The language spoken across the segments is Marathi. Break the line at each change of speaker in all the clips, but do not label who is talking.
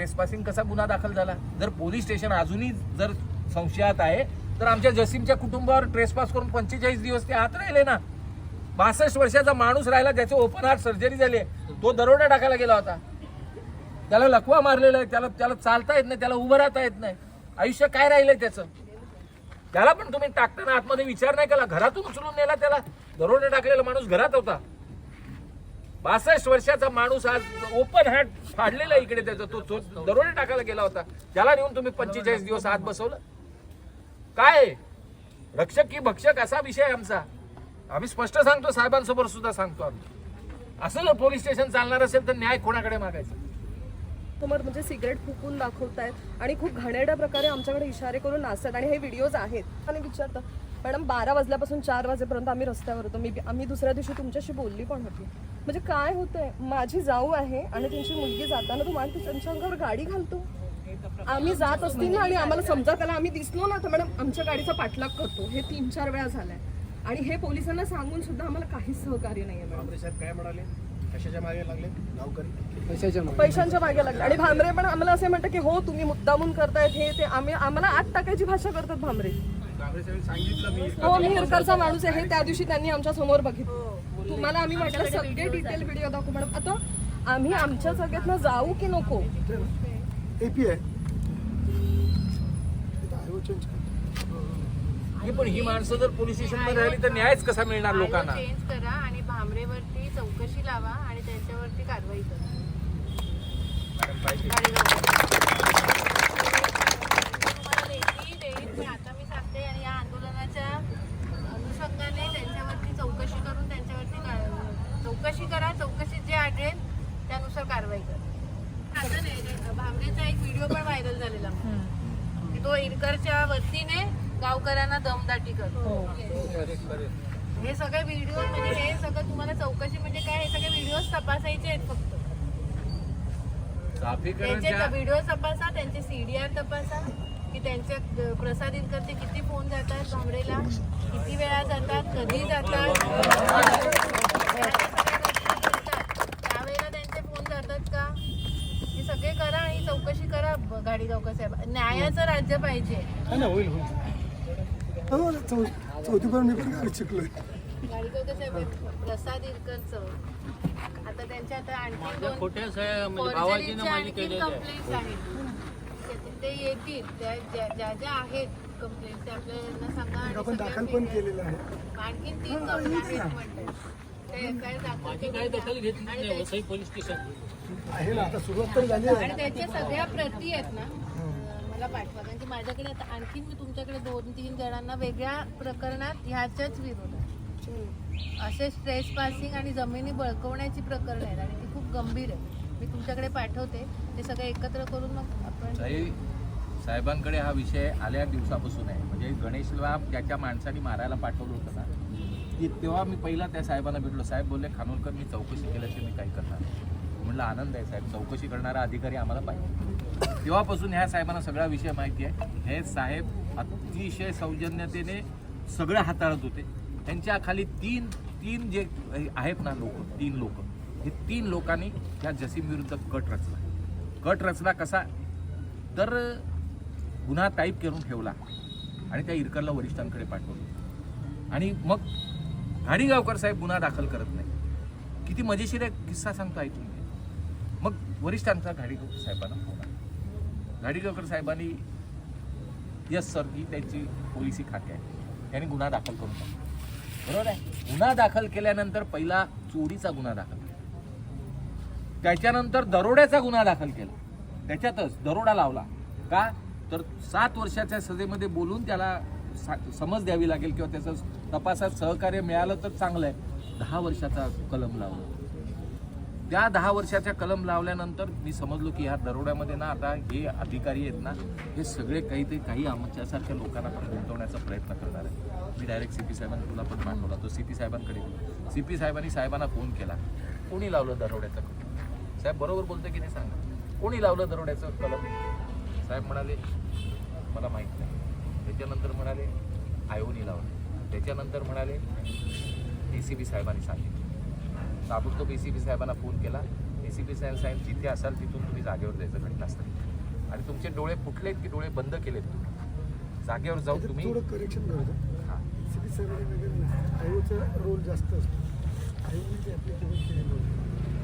ट्रेसपासिंग कसा गुन्हा दाखल झाला? जर पोलीस स्टेशन अजूनही जर संशयात आहे तर आमच्या जसीमच्या कुटुंबावर ट्रेसपास करून पंचेचाळीस दिवस ते आत राहिले ना. बासष्ट वर्षाचा माणूस राहिला ज्याचे ओपन हार्ट सर्जरी झाली तो दरोडा टाकायला गेला होता. त्याला लकवा मारलेला आहे त्याला त्याला चालता येत नाही त्याला उभं राहता येत नाही. आयुष्य काय राहिलंय त्याचं? त्याला पण तुम्ही टाकताना आतमध्ये विचार नाही केला घरातून उचलून नेला त्याला. दरोडा टाकलेला माणूस घरात होता. बासष्ट वर्षाचा माणूस आज ओपन हार्ट फाडलेला इकडे त्याचा तो तो दरोडे टाकायला गेला होता. त्याला नेऊन तुम्ही पंचेचाळीस दिवस आत बसवलं? काय? रक्षक की भक्षक असा विषय आमचा. आम्ही स्पष्ट सांगतो साहेबांसमोर सुद्धा सांगतो आम्ही. असं जर पोलीस स्टेशन चालणार असेल तर न्याय कोणाकडे मागायचा?
समोर म्हणजे सिगरेट फुकून दाखवतायत आणि खूप घाणेरड्या प्रकारे आमच्याकडे इशारे करून नाचतात आणि हे व्हिडिओज आहेत. आणि विचारतात मॅडम बारा वाजल्यापासून चार वाजेपर्यंत आम्ही रस्त्यावर होतो. मी आम्ही दुसऱ्या दिवशी तुमच्याशी बोलली पण होती. म्हणजे काय होतंय? माझी जाऊ आहे आणि त्यांची मुलगी जाताना तू मान त्यांच्या अंगावर गाडी घालतो? आम्ही जात असतील ना आणि आम्हाला समजा त्याला आम्ही दिसलो ना तर मॅडम आमच्या गाडीचा पाठलाग करतो. हे तीन चार वेळा झालाय. आणि हे पोलिसांना सांगून सुद्धा आम्हाला काहीच सहकार्य नाहीये मॅडम.
भांबरे साहेब काय म्हणाले? कशाच्या मागे लागले? गावकरी.
पैशांच्या मागे लागले. आणि भामरे पण आम्हाला असे म्हणतात की हो तुम्ही मुद्दामून करतायत हे ते आम्ही आम्हाला आत टाकायची भाषा करतात भामरे. हो मी हिरकरचा माणूस आहे. हे त्या दिवशी त्यांनी आमच्यासमोर बघितलं. तुम्हाला आम्ही म्हटलं सगळे डिटेल व्हिडिओ दाखवू मॅडम. आता आम्ही आमच्या सगळ्यातनं जाऊ की नको?
एपी आहे.
ही पण ही माणसं जर पोलीस स्टेशनमध्ये राहिली तर न्यायच कसा मिळणार लोकांना?
चेंज करा आणि भामरेवरती चौकशी लावा आणि त्यांच्यावरती कारवाई करा लेखी देईन पण आता मी सांगते आणि या आंदोलनाच्या अनुषंगाने त्यांच्यावरती चौकशी करून त्यांच्यावरती का- चौकशी करा चौकशीत जे आढळेल त्यानुसार कारवाई करा आता भामरेचा एक व्हिडिओ पण व्हायरल झालेला. तो इरकरच्या वतीने गावकऱ्यांना दमदाटी करतो. हे. सगळे व्हिडिओ म्हणजे हे सगळं तुम्हाला चौकशी म्हणजे काय? हे सगळे व्हिडिओज तपासायचे आहेत फक्त. त्यांचे व्हिडिओ तपासा त्यांचे सीडीआर तपासा की त्यांचे द- प्रसाद इनकरचे किती फोन जातात भांबरेला? किती वेळा जातात? कधी जातात त्यावेळेला त्यांचे फोन जातात का हे सगळे करा आणि चौकशी करा गाडी गावकर साहेब न्यायाचं राज्य पाहिजे.
ना होईल होईल. हो, चौ चौथीपर्यंत मी पण गाडी शिकलोय.
साहेब प्रसाद इरकरचं आता त्यांच्या आता आणखी दोन फॉर्जरीच्या आणखी कंप्लेंट्स आहेत. ते- ते येतील त्या ज्या ज्या आहेत कंप्लेंट त्या आपल्याला सांगा आणि
आपण
सगळ्या
दाखल पण केलेलं आहे.
आणखीन तीन कंप्लेंट आहेत म्हणतात ते काय दाखल केलेल्या. आणि त्या-
आहे ना आता सुरुवात तर झाली आहे.
आणि त्याच्या सगळ्या प्रती आहेत ना मला पाठवा. कारण की माझ्याकडे आता आणखीन मी तुमच्याकडे दोन तीन जणांना वेगळ्या प्रकरणात ह्याच्याच विरोधात असे स्ट्रेस पासिंग आणि जमिनी बळकवण्याची प्रकरण आहेत आणि ती खूप गंभीर आहे मी तुमच्याकडे पाठवते. ते सगळं एकत्र करून मग आपण
साहेब साहेबांकडे हा विषय आल्या दिवसापासून आहे. म्हणजे गणेशला त्याच्या माणसाने मारायला पाठवलं होतं ना की तेव्हा मी पहिला त्या साहेबांना भेटलो. साहेब बोलले खानोलकर मी चौकशी केल्याशिवाय मी काही करणार नाही. म्हणलं आनंद आहे साहेब चौकशी करणारा अधिकारी आम्हाला पाहिजे. तेव्हापासून ह्या साहेबांना सगळा विषय माहिती आहे. हे साहेब अतिशय सौजन्यतेने सगळं हाताळत होते. त्यांच्या खाली तीन तीन जे आहेत ना लोक तीन लोक हे तीन लोकांनी ह्या जसीम विरुद्ध कट रचला. कट रचला कसा? तर गुन्हा टाईप करून ठेवला आणि त्या इरकरला वरिष्ठांकडे पाठवलं. आणि मग घाडीगावकर साहेब गुन्हा दाखल करत नाही. किती मजेशीर आहे किस्सा सांगतो ऐकून. वरिष्ठांचा घाडीगावकर साहेबांना फोन आहे घाडीगावकर साहेबांनी यस सर ही त्यांची पोलिसी खाते आहे. त्यांनी गुन्हा दाखल करून टाकला. बरोबर आहे? गुन्हा दाखल केल्यानंतर पहिला चोरीचा गुन्हा दाखल केला. त्याच्यानंतर दरोड्याचा गुन्हा दाखल केला. त्याच्यातच दरोडा लावला. का? तर सात वर्षाच्या सजेमध्ये बोलून त्याला सा- समज द्यावी लागेल किंवा त्याचं तपासात सहकार्य मिळालं तर चांगलं आहे. दहा वर्षाचा कलम लावला. त्या दहा वर्षाच्या कलम लावल्यानंतर मी समजलो की ह्या दरोड्यामध्ये ना आता हे अधिकारी आहेत ना हे सगळे काही ते काही आमच्यासारख्या लोकांना पण गुंतवण्याचा प्रयत्न करणार आहे मी डायरेक्ट सी पी साहेबांना तुला पण पाठवला तो सी पी साहेबांकडे सी पी साहेबांनी साहेबांना फोन केला. कोणी लावलं दरोड्याचं कलम? साहेब बरोबर बोलतो की नाही सांगा? कोणी लावलं दरोड्याचं कलम? साहेब म्हणाले मला माहीत नाही. त्याच्यानंतर म्हणाले आयोनी लावलं. त्याच्यानंतर म्हणाले ए सी बी साहेबांनी सांगितलं. ताबडतोब ए सी बी साहेबांना फोन केला ए एसीपी साहेब साहेब जिथे असाल तिथून तुम्ही जागेवर जायचं घटनास्थळी आणि तुमचे डोळे फुटलेत की डोळे बंद केलेत तुम्ही जागेवर जाऊन
त्याच्यात
तुम्ही
करेक्शन
हां
सी बी साहेबांनी आयोचा रोल जास्त असतो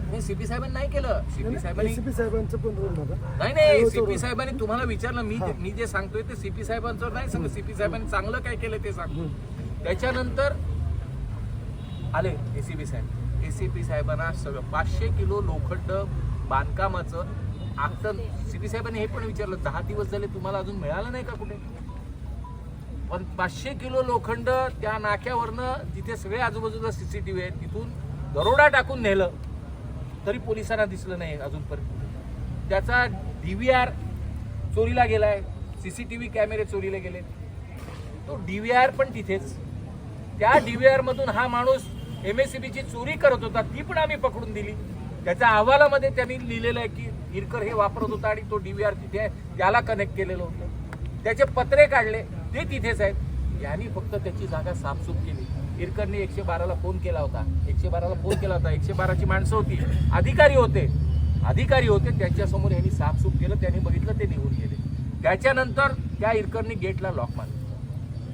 नाही सीपी साहेबांनी नाही केलं सीपी साहेबांनी
साहेबांचा पण होता
नाही नाही सीपी. साहेबांनी तुम्हाला विचारलं मी
हा.
मी जे सांगतोय ते सीपी साहेबांचं नाही सांग सीपी साहेबांनी चांगलं काय केलं ते सांगतो त्याच्यानंतर आले एसीबी साहेब सी पी साहेबांना सगळं पाचशे किलो लोखंड बांधकामाचं आत्ता सी पी साहेबांनी हे पण विचारलं दहा दिवस झाले तुम्हाला अजून मिळालं नाही का कुठे? पण पाचशे किलो लोखंड त्या नाक्यावरनं जिथे सगळे आजूबाजूला सी सी टी व्ही आहेत तिथून दरोडा टाकून नेलं. तरी पोलिसांना दिसलं नाही अजूनपर्यंत. त्याचा डी व्ही आर चोरीला गेलाय व्ही कॅमेरे चोरीला गेले तो डी व्ही आर पण तिथेच. त्या डी व्ही आरमधून हा माणूस एम एस सी बीची चोरी करत होता ती पण आम्ही पकडून दिली. त्याच्या अहवालामध्ये त्यांनी लिहिलेलं आहे की हिरकर हे वापरत होता आणि तो डी व्ही आर तिथे आहे त्याला कनेक्ट केलेलं होतं. त्याचे पत्रे काढले ते तिथेच आहेत यांनी फक्त त्याची जागा साफसूफ केली. हिरकरने एकशे बाराला फोन केला होता. एकशे बाराला फोन केला होता. एकशे बाराची माणसं होती. अधिकारी होते. अधिकारी होते त्यांच्यासमोर यांनी साफसूफ केलं त्यांनी बघितलं ते निघून गेले. त्याच्यानंतर त्या हिरकरने गेटला लॉक मारलं.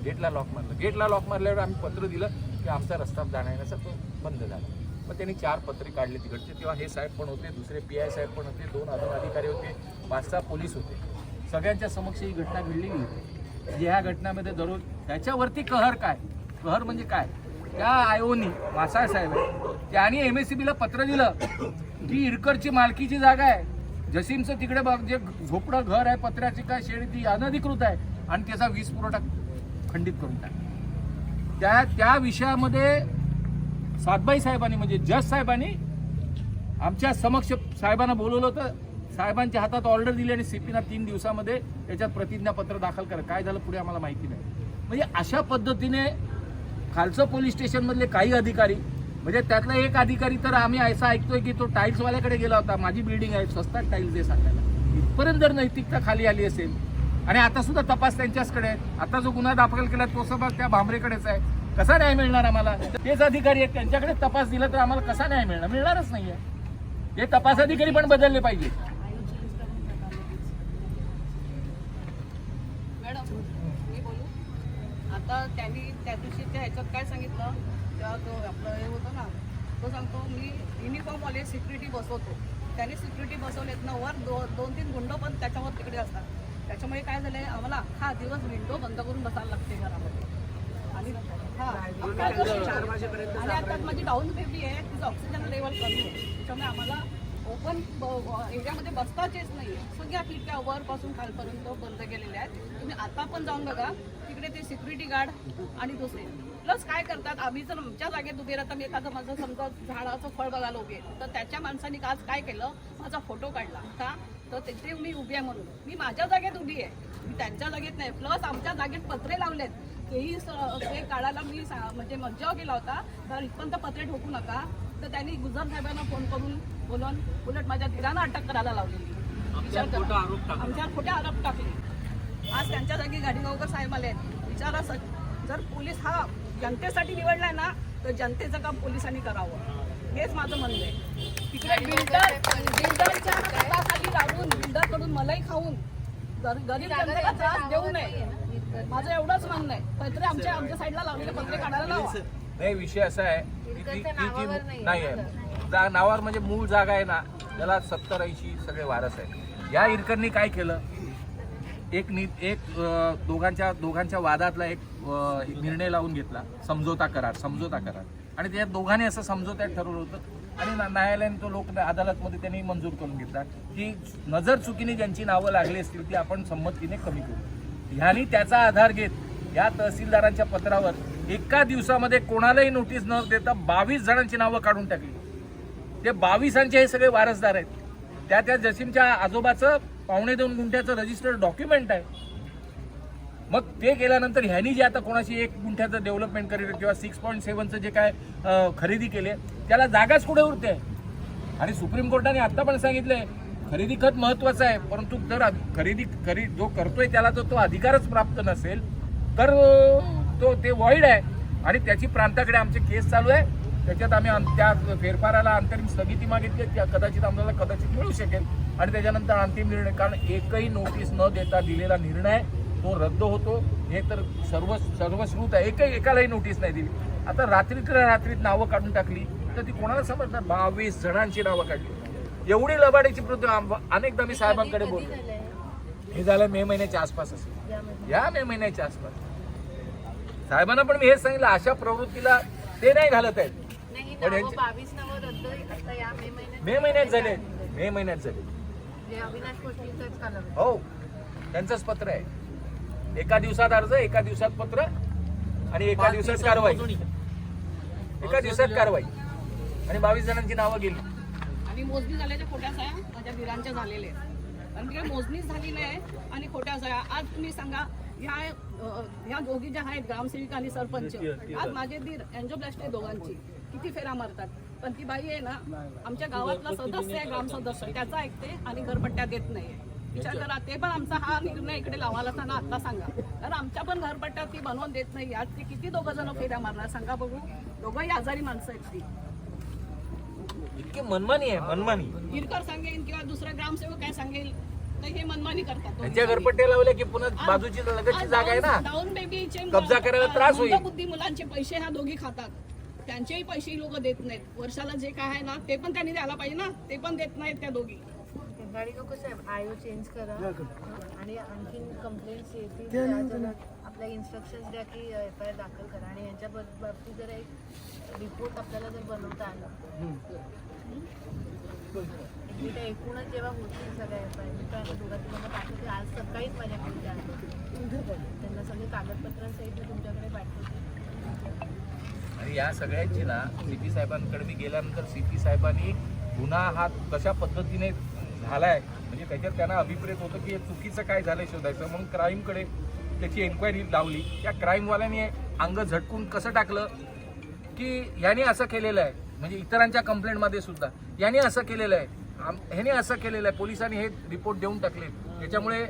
गेटला लॉक मारलं. गेटला लॉक मारल्यावर आम्ही पत्र दिलं. की आमचा रस्ता जाण्याचा तो बंद झाला. मग त्यांनी चार पत्रे काढले तिकडचे. तेव्हा हे साहेब पण होते दुसरे पी आय साहेब पण होते दोन अजून अधिकारी होते पाच सहा पोलीस होते. सगळ्यांच्या समक्ष ही घटना घडलेली होती. म्हणजे ह्या घटनामध्ये दररोज त्याच्यावरती कहर काय? कहर म्हणजे काय? त्या आयोनी मासाळ साहेब त्यांनी एम एस सी बीला पत्र दिलं की इडकरची मालकीची जागा आहे. जसीमचं तिकडे बघ जे झोपडं घर आहे पत्र्याची काय शेळी ती अनधिकृत आहे आणि त्याचा वीज पुरवठा खंडित करून टाक त्या त्या विषयामध्ये सातबाई साहेबांनी म्हणजे जज साहेबांनी आमच्या समक्ष साहेबांना बोलवलं होतं. साहेबांच्या हातात ऑर्डर दिली आणि सीपीना तीन दिवसामध्ये त्याच्यात प्रतिज्ञापत्र दाखल करा. काय झालं पुढे आम्हाला माहिती नाही. म्हणजे अशा पद्धतीने खालचं पोलीस स्टेशनमधले काही अधिकारी म्हणजे त्यातला एक अधिकारी तर आम्ही असं ऐकतोय की तो टाईल्सवाल्याकडे गेला होता. माझी बिल्डिंग आहे स्वस्तात टाईल्स दे सांगायला. इथपर्यंत जर नैतिकता खाली आली असेल आणि आता सुद्धा तपास त्यांच्याचकडे आहे. आता जो गुन्हा दाखल केला तो सुद्धा त्या भांबरेकडेच आहे. कसा न्याय मिळणार आम्हाला? तेच अधिकारी आहेत. त्यांच्याकडे तपास दिला तर आम्हाला कसा न्याय मिळणार? मिळणारच नाहीये. हे तपास अधिकारी पण बदलले पाहिजे.
मॅडम मी बोलू? आता त्यांनी त्या दिवशी त्या ह्याच्यात काय सांगितलं? तेव्हा तो आपलं हे होतं ना तो सांगतो मी युनिफॉर्मवाले सिक्युरिटी बसवतो. त्याने सिक्युरिटी बसवलेत ना वर दो दोन तीन गुंड पण त्याच्यावर तिकडे असतात. त्याच्यामुळे काय झालंय आम्हाला अख्खा दिवस विंडो बंद करून बसायला लागते घरामध्ये. आणि हा आणि आता माझी डाऊन बेबी आहे तिचं ऑक्सिजन लेवल कमी आहे. त्याच्यामुळे आम्हाला ओपन एरियामध्ये बसताच येत नाही सगळ्या खिडक्या वरपासून खालपर्यंत बंद केलेल्या आहेत. तुम्ही आता पण जाऊन बघा तिकडे ते सिक्युरिटी गार्ड आणि दुसरे. प्लस काय करतात आम्ही जर आमच्या जागेत उभे राहता मी एखादं माझं समजा झाडाचं फळ बघायला उभे तर त्याच्या माणसाने आज काय केलं माझा फोटो काढला. का? तर तिथे मी उभी आहे म्हणून. मी माझ्या जागेत उभी आहे. मी त्यांच्या जागेत नाही. प्लस आमच्या जागेत पत्रे लावलेत. तेही ते काढायला मी सा- म्हणजे मज्जाव केला होता. तर इथपर्यंत पत्रे ठोकू नका. तर त्यांनी गुजर साहेबांना फोन करून बोलून उलट माझ्या धीरानं अटक करायला लावलेली. आमच्यावर खोटे आरोप टाकले. आज त्यांच्या जागी गाडीगावकर साहेब आले आहेत विचारा जर पोलीस हा जनतेसाठी निवडलाय ना तर जनतेचं काम पोलिसांनी करावं. हेच माझं म्हणणं आहे. तिकडे बिल्डर बिल्डरच्या लागून बिल्डरकडून मलाई खाऊन गर- गरीब जनतेला त्रास देऊ नये. माझं एवढंच म्हणणं आहे. पत्रे आमच्या आमच्या साईडला लावलेले पत्रे काढायला लावा.
नाही विषय असा आहे की ती- जी
नाही
आहे. जा नावावर म्हणजे मूळ जागा आहे ना त्याला सत्तर ऐंशी सगळे वारस आहे या इरकरनी काय केलं? एक नि एक दोघांच्या दोघांच्या वादातला एक निर्णय लावून घेतला. समझोता करार समझोता करार. आणि त्या दोघांनी असं समझोत्यात ठरवलं होतं. आणि ना- न्यायालयाने तो लोक अदालतमध्ये त्यांनी मंजूर करून घेतला. की नजर चुकीने ज्यांची नावं लागली असतील ती आपण संमतीने कमी करू. ह्यांनी त्याचा आधार घेत या तहसीलदारांच्या पत्रावर एका दिवसामध्ये कोणालाही नोटीस न देता बावीस जणांची नावं काढून टाकली. ते बावीसांचे हे सगळे वारसदार आहेत. त्या त्या जसीमच्या आजोबाचं पावणे दोन गुंठ्याचं रजिस्टर्ड डॉक्युमेंट आहे. मग ते केल्यानंतर ह्यांनी जे आता कोणाशी एक गुंठ्याचं डेव्हलपमेंट करेल किंवा सिक्स पॉईंट सेव्हनचं जे काय खरेदी केले त्याला जागाच कुठे उरते? आणि सुप्रीम कोर्टाने आत्ता पण सांगितलंय खरेदी खत महत्वाचं आहे परंतु जर खरेदी खरी जो करतोय त्याला जर तो अधिकारच प्राप्त नसेल तर तो ते वॉइड आहे. आणि त्याची प्रांताकडे आमचे केस चालू आहे. त्याच्यात आम्ही त्या फेरफाराला अंतरिम स्थगिती मागितली त्या कदाचित आम्हाला कदाचित मिळू शकेल. आणि त्याच्यानंतर अंतिम निर्णय कारण एकही नोटीस न देता दिलेला निर्णय तो रद्द होतो. हे तर सर्व सर्वश्रुत आहे एकही एकालाही नोटीस नाही दिली. आता रात्रीतल्या रात्रीत नावं काढून टाकली तर ती कोणाला समजणार? बावीस जणांची नावं काढली. एवढी लबाडीची आम- अनेकदा मी साहेबांकडे बोलतो हे झालं मे महिन्याच्या आसपास असेल? या मे महिन्याच्या आसपास. साहेबांना पण मी हेच सांगितलं अशा प्रवृत्तीला ते नाही घालत आहेत. पण
मे महिन्यात
झाले? मे महिन्यात झाले हो. त्यांचंच पत्र आहे. एका दिवसात अर्ज एका दिवसात पत्र आणि एका दिवसात कारवाई. एका दिवसात कारवाई. आणि बावीस जणांची नावं गेली.
आणि मोजणी झाल्याच्या खोट्या सह्या माझ्या दिरांच्या झालेल्या आहेत. कारण की मोजणीच झाली नाही आणि खोट्या सह्या आज तुम्ही सांगा ह्या ह्या दोघी ज्या आहेत ग्रामसेविका आणि सरपंच आज माझे दीर अँजोप्लास्टी दोघांची किती फेरा मारतात. पण ती बाई आहे ना आमच्या गावातला सदस्य आहे ग्रामसदस्य त्याचा ऐकते आणि घरपट्ट्या देत नाही विचार करा ते पण आमचा हा निर्णय इकडे लावायला ना आता सांगा. कारण आमच्या पण घरपट्ट्या ती बनवून देत नाही. आज ती किती दोघं जण फेऱ्या मारणार सांगा बघू. दोघंही आजारी माणसं आहेत ती.
इतकी मनमानी आहे मनमानी.
हिरकर सांगेल किंवा दुसरा ग्रामसेवक काय सांगेल तर हे मनमानी करतात.
त्यांच्या घरपट्ट्या लावल्या की पुन्हा बाजूची लगतची जागा आहे ना?
डाऊन बेबीचे
कब्जा करायला त्रास होईल.
बुद्धी मुलांचे पैसे ह्या दोघी खातात. त्यांचेही पैसे लोक देत नाहीत. वर्षाला जे काय आहे ना ते पण त्यांनी द्यायला पाहिजे ना? ते पण देत नाहीत त्या दोघी.
गाडी नको साहेब आयो चेंज करा. आणि आणखीन कंप्लेंट्स येतील. आपल्या इन्स्ट्रक्शन्स द्या की एफ आय आर दाखल करा. आणि यांच्या बाब- बाबतीत जर एक रिपोर्ट आपल्याला जर बनवता आला. मी त्या एकूणच जेव्हा होतील सगळ्या एफ आय मी काय दोघा तुम्हाला पाठवते. आज सकाळीच माझ्याकडे. त्यांना सगळे कागदपत्रांसहित मी तुमच्याकडे पाठवते.
आणि या सगळ्यांची ना सीपी साहेबांकडे मी गेल्यानंतर सीपी साहेबांनी गुन्हा हा कशा पद्धतीने झालाय. म्हणजे त्याच्यात त्यांना अभिप्रेत होतं की हे चुकीचं काय झालंय शोधायचं. म्हणून क्राईमकडे त्याची एन्क्वायरी लावली. त्या क्राईमवाल्याने अंग झटकून कसं टाकलं? की याने असं केलेलं आहे. म्हणजे इतरांच्या कंप्लेंटमध्ये सुद्धा. याने असं केलेलं आहे. आम- ह्याने असं केलेलं आहे. पोलिसांनी हे रिपोर्ट देऊन टाकले. त्याच्यामुळे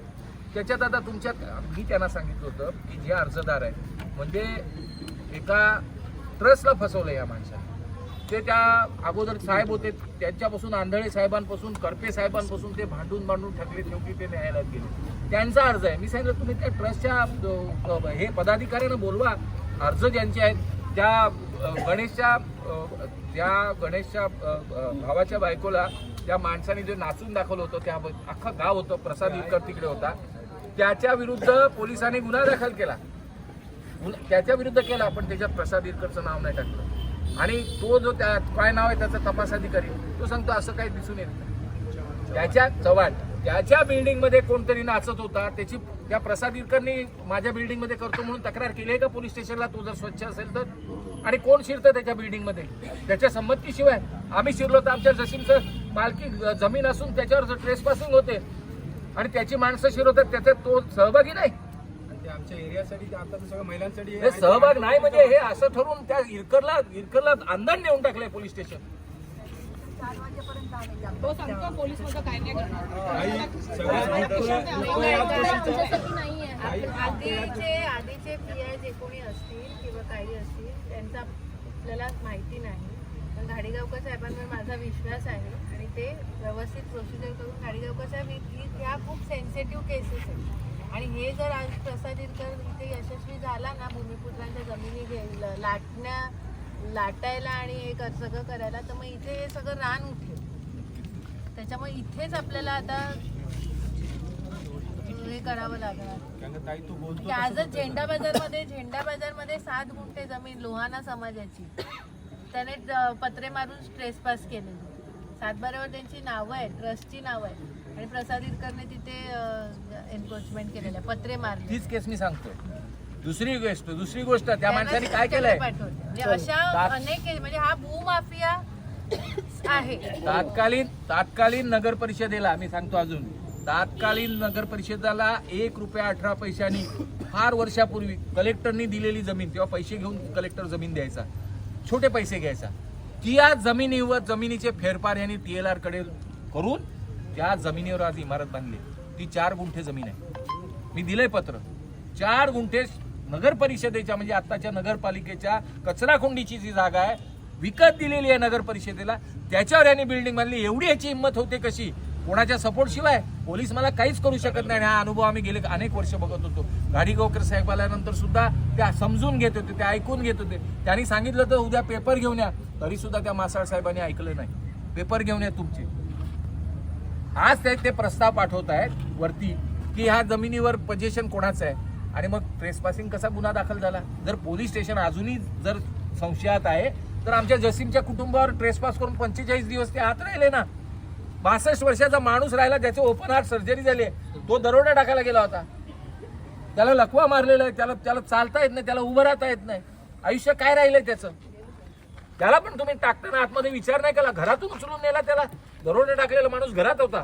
त्याच्यात आता तुमच्यात मी त्यांना सांगितलं होतं की जे अर्जदार आहे म्हणजे एका ट्रस्टला फसवलं या माणसाने. ते त्या अगोदर साहेब होते त्यांच्यापासून आंधळे साहेबांपासून करपे साहेबांपासून ते भांडून भांडून ठरले शेवटी ते न्यायालयात गेले. त्यांचा अर्ज आहे. मी सांगितलं तुम्ही त्या ट्रस्टच्या हे पदाधिकाऱ्यांना बोलवा. अर्ज ज्यांचे आहेत त्या गणेशच्या त्या गणेशच्या भावाच्या बायकोला त्या माणसाने जे नाचून दाखवलं होतं त्या अख्खं गाव होतं प्रसाद इतकर तिकडे होता. त्याच्या विरुद्ध पोलिसांनी गुन्हा दाखल केला. त्याच्या विरुद्ध केला पण त्याच्यात प्रसाद इरकरचं नाव नाही टाकलं. आणि तो जो त्या काय नाव आहे त्याचा तपास अधिकारी तो सांगतो असं काही दिसून येत त्याच्या चव्हाण त्याच्या बिल्डिंगमध्ये कोणतरी नाचत होता त्याची त्या प्रसाद इरकरनी माझ्या बिल्डिंगमध्ये करतो म्हणून तक्रार केली आहे का पोलीस स्टेशनला? तो जर स्वच्छ असेल तर. आणि कोण शिरतं त्याच्या बिल्डिंगमध्ये त्याच्या संमतीशिवाय आम्ही शिरलो तर आमच्या जशीमचं मालकी जमीन असून त्याच्यावर ट्रेस पासिंग होते. आणि त्याची माणसं शिरवतात त्याच्यात तो सहभागी नाही?
आमच्या एरियासाठी ते आता तर सगळं महिलांसाठी
हे सहभाग नाही म्हणजे हे असं ठरवून त्या इरकरला इरकरला अंधण नेऊन टाकलंय पोलीस स्टेशन.
तो सांगतो पोलीसमध्ये काय नाही
आप- आधीचे आधीचे पी आय जे कोणी असतील किंवा काही असतील त्यांचा आपल्याला माहिती नाही. पण घाडीगावकर साहेबांवर माझा विश्वास आहे आणि ते व्यवस्थित प्रोसिजर करून घाडीगावकर साहेब ह्या खूप सेन्सिटिव्ह केसेस आहेत. आणि हे जर आज प्रसाद इरकर इथे यशस्वी झाला ना भूमिपुत्रांच्या जमिनी लाटण्या लाटायला आणि हे सगळं करायला तर मग इथे हे सगळं रान उठेल. त्याच्यामुळे इथेच आपल्याला आता हे करावं लागणार. की आजच झेंडा बाजारमध्ये झेंडा बाजारमध्ये सात गुंठे जमीन लोहाना समाजाची. त्याने पत्रे मारून स्ट्रेस पास केले सातबाऱ्यावर त्यांची नावं आहेत ट्रस्टची नावं आहेत. आणि प्रसाद इरकरने तिथे एन्क्रोचमेंट केलेलं आहे. पत्रे मारले.
तीच केस मी सांगतोय. दुसरी गोष्ट दुसरी गोष्ट त्या माणसाने काय केलंय?
पाठवले. म्हणजे अशा अनेक म्हणजे हा भूमाफिया आहे.
तात्कालीन तात्कालीन नगर परिषदेला मी सांगतो अजून तात्कालीन नगर परिषदेला एक रुपया अठरा पैशानी फार वर्षापूर्वी कलेक्टरनी दिलेली जमीन तेव्हा पैसे घेऊन कलेक्टर जमीन द्यायचा. छोटे पैसे घ्यायचा. ती आज जमिनीवर जमिनीचे फेरफार यांनी टी एल आरकडे करून त्या जमिनीवर आज इमारत बांधली ती चार गुंठे जमीन आहे. मी दिलंय पत्र. चार गुंठे नगर परिषदेच्या म्हणजे आत्ताच्या नगरपालिकेच्या कचराखुंडीची जी जागा आहे विकत दिलेली आहे नगर परिषदेला त्याच्यावर यांनी बिल्डिंग बांधली. एवढी याची हिंमत होते कशी? कोणाच्या सपोर्ट शिवाय? पोलीस मला काहीच करू शकत नाही. आणि हा अनुभव आम्ही गेले अनेक वर्ष बघत होतो. गाडीगावकर साहेब आल्यानंतर सुद्धा त्या समजून घेत होते ते ऐकून घेत होते. त्यांनी सांगितलं तर उद्या पेपर घेऊन या. तरी सुद्धा त्या मासाळ साहेबांनी ऐकलं नाही. पेपर घेऊन या तुमचे. आज ते ते प्रस्ताव पाठवत आहेत वरती की ह्या जमिनीवर पजेशन कोणाचं आहे? आणि मग ट्रेसपासिंग कसा गुन्हा दाखल झाला? जर पोलीस स्टेशन अजूनही जर संशयात आहे तर आमच्या जसीमच्या कुटुंबावर ट्रेसपास करून पंचेचाळीस दिवस ते आत राहिले ना. बासष्ट वर्षाचा माणूस राहिला त्याचे ओपन हार्ट सर्जरी झाली. तो दरोडा टाकायला गेला होता. त्याला लकवा मारलेला आहे त्याला त्याला चालता येत नाही त्याला उभं राहता येत नाही. आयुष्य काय राहिलंय त्याचं? त्याला पण तुम्ही टाकताना आतमध्ये विचार नाही केला घरातून उचलून नेला त्याला. दरोडे टाकलेला माणूस घरात होता.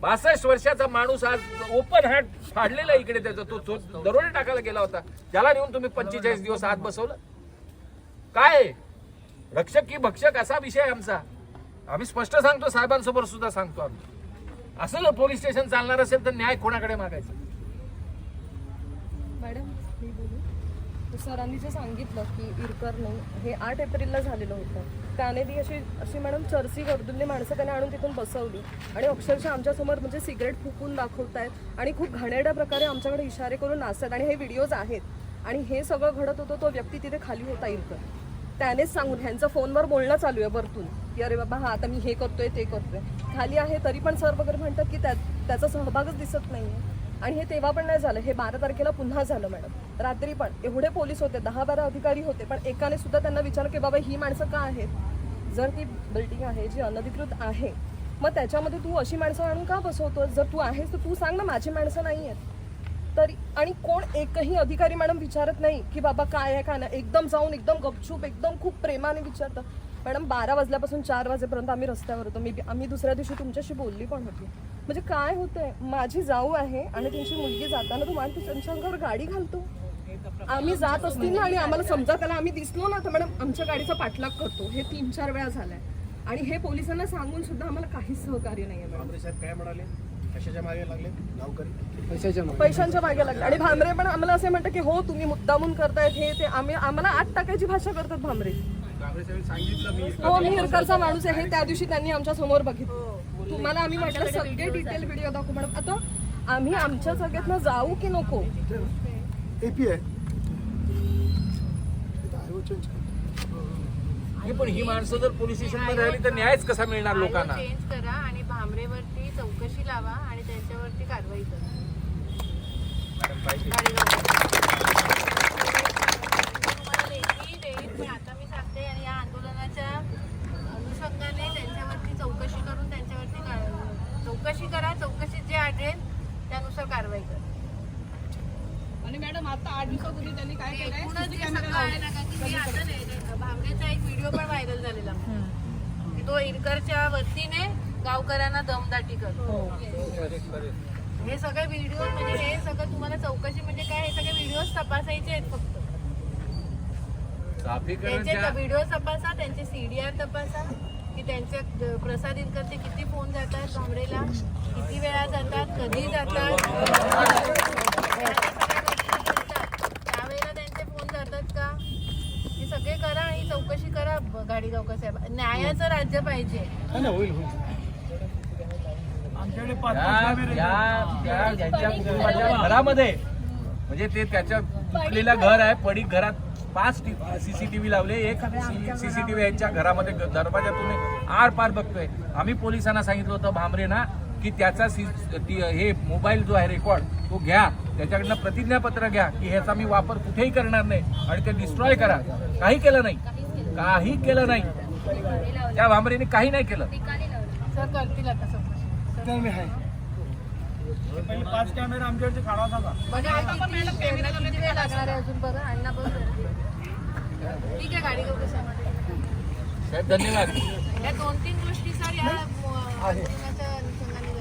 बासष्ट वर्षाचा माणूस आज ओपन हॅट फाडलेला इकडे त्याचा तो दरोडे टाकायला गेला होता. त्याला नेऊन तुम्ही पंचेचाळीस दिवस आत बसवलं? काय? रक्षक की भक्षक असा विषय आमचा. आम्ही स्पष्ट सांगतो साहेबांसमोर सुद्धा सांगतो आम्ही. असं जर पोलीस स्टेशन चालणार असेल तर न्याय कोणाकडे मागायचा?
मॅडम सरांनी जे सांगितलं की इरकर हे आठ एप्रिलला झालेलं होतं. त्याने ती अशी अशी मॅडम चर्ची गर्दुल्ली माणसं त्याने आणून तिथून बसवली. आणि अक्षरशः आमच्यासमोर म्हणजे सिगरेट फुकून दाखवत आहेत आणि खूप घाणेरड्या प्रकारे आमच्याकडे इशारे करून नाचतात. आणि हे व्हिडिओज आहेत. आणि हे सगळं घडत होतं तो व्यक्ती तिथे खाली होता इरकर. त्यानेच सांगून ह्यांचं फोनवर बोलणं चालू आहे वरतून. की अरे बाबा हा आता मी हे करतोय ते करतोय. खाली आहे तरी पण सर वगैरे म्हणतात की त्या त्याचा सहभागच दिसत नाही आहे आणि हे तेव्हा पण नाही झालं हे बारा तारखेला पुन्हा झालं मॅडम. रात्री पण. एवढे पोलीस होते दहा बारा अधिकारी होते पण एकाने सुद्धा त्यांना विचारलं की बाबा ही माणसं का आहेत? जर ती बिल्डिंग आहे जी अनधिकृत आहे मग त्याच्यामध्ये तू अशी माणसं आणून का बसवतो जर तू आहेस तर तू सांग ना माझी माणसं नाही आहेत. तरी आणि कोण एकही अधिकारी मॅडम विचारत नाही की बाबा काय आहे काय नाही. एकदम जाऊन एकदम गपचूप एकदम खूप प्रेमाने विचारतं. मॅडम बारा वाजल्यापासून चार वाजेपर्यंत आम्ही रस्त्यावर होतो. मी आम्ही दुसऱ्या दिवशी तुमच्याशी बोलली पण होती. म्हणजे काय होतंय? माझी जाऊ आहे आणि त्यांची मुलगी जाताना तुम्हाला तू त्यांच्या अंगावर गाडी घालतो आम्ही जात असतील ना आणि आम्हाला समजा त्याला आम्ही दिसलो ना तर मॅडम आमच्या गाडीचा पाठलाग करतो. हे तीन चार वेळा झालाय. आणि हे पोलिसांना सांगून सुद्धा आम्हाला काहीच सहकार्य नाहीये मॅडम.
भामरे साहेब काय म्हणाले? कशाच्या मागे लागले? गावकरी. पैशाच्या मागे.
पैशांच्या मागे लागले. आणि भामरे पण आम्हाला असे म्हणतात की हो तुम्ही मुद्दामून करतायत हे ते आम्ही आम्हाला आठ टाकायची भाषा करतात भामरे. हो मी हिरकरचा माणूस आहे. हे त्या दिवशी त्यांनी आमच्यासमोर बघितलं. तुम्हाला आम्ही म्हटलं सगळे डिटेल व्हिडिओ दाखवू मॅडम. आता आम्ही आमच्या जागेतनं जाऊ की नको?
हे पण ही माणसं जर पोलीस स्टेशनमध्ये राहिली तर न्यायच कसा मिळणार लोकांना?
चेंज करा आणि भामरेवरती चौकशी लावा आणि त्यांच्यावरती कारवाई करा तुम्हाला लेखी देईन पण आता मी सांगते आणि या आंदोलनाच्या अनुषंगाने त्यांच्यावरती चौकशी करून त्यांच्यावरती का- चौकशी करा चौकशीत जे आढळेल त्यानुसार कारवाई करा
आणि मॅडम आता आठ दिवसापूर्वी त्यांनी काय केलंय
एकूणच
CC
हे
कॅमेरा
सगळं आहे ना, कारण की मी आता नाही- नाही, भामरेचा एक व्हिडिओ पण व्हायरल झालेला की तो इरकरच्या वतीने गावकऱ्यांना दमदाटी करतो हे सगळे व्हिडिओ म्हणजे हे सगळं तुम्हाला चौकशी म्हणजे काय हे सगळे व्हिडिओज तपासायचे आहेत फक्त त्यांचे व्हिडिओ तपासा त्यांचे सीडीआर तपासा की त्यांचे द- प्रसाद इरकरचे किती फोन जातात किती वेळा जातात कधी जातात त्यावेळेला त्यांचे फोन जातात का? हे सगळे करा आणि चौकशी करा साहेब न्यायाचं राज्य पाहिजे.
घरामध्ये. म्हणजे ते त्याच्या घर आहे पडीक घरात पाच सीसीटीव्ही लावले एक सीसीटीव्ही यांच्या घरामध्ये दरवाजातून आर पार बघतोय. आम्ही पोलिसांना सांगितलं होतं भामरे ना की त्याचा सी ती- हे मोबाईल जो आहे रेकॉर्ड तो घ्या. त्याच्याकडनं प्रतिज्ञापत्र घ्या की ह्याचा मी वापर कुठेही करणार नाही. आणि ते डिस्ट्रॉय करा. काही केलं नाही. काही केलं नाही. त्या भामरेने काही नाही केलं.
मॅडम कॅमेरा किती वेळ लागणार आहे अजून बघा अण्णा बघ ठीक आहे गाडी गावकर साहेब
धन्यवाद.
या दोन तीन गोष्टी सर या अनुषंगाने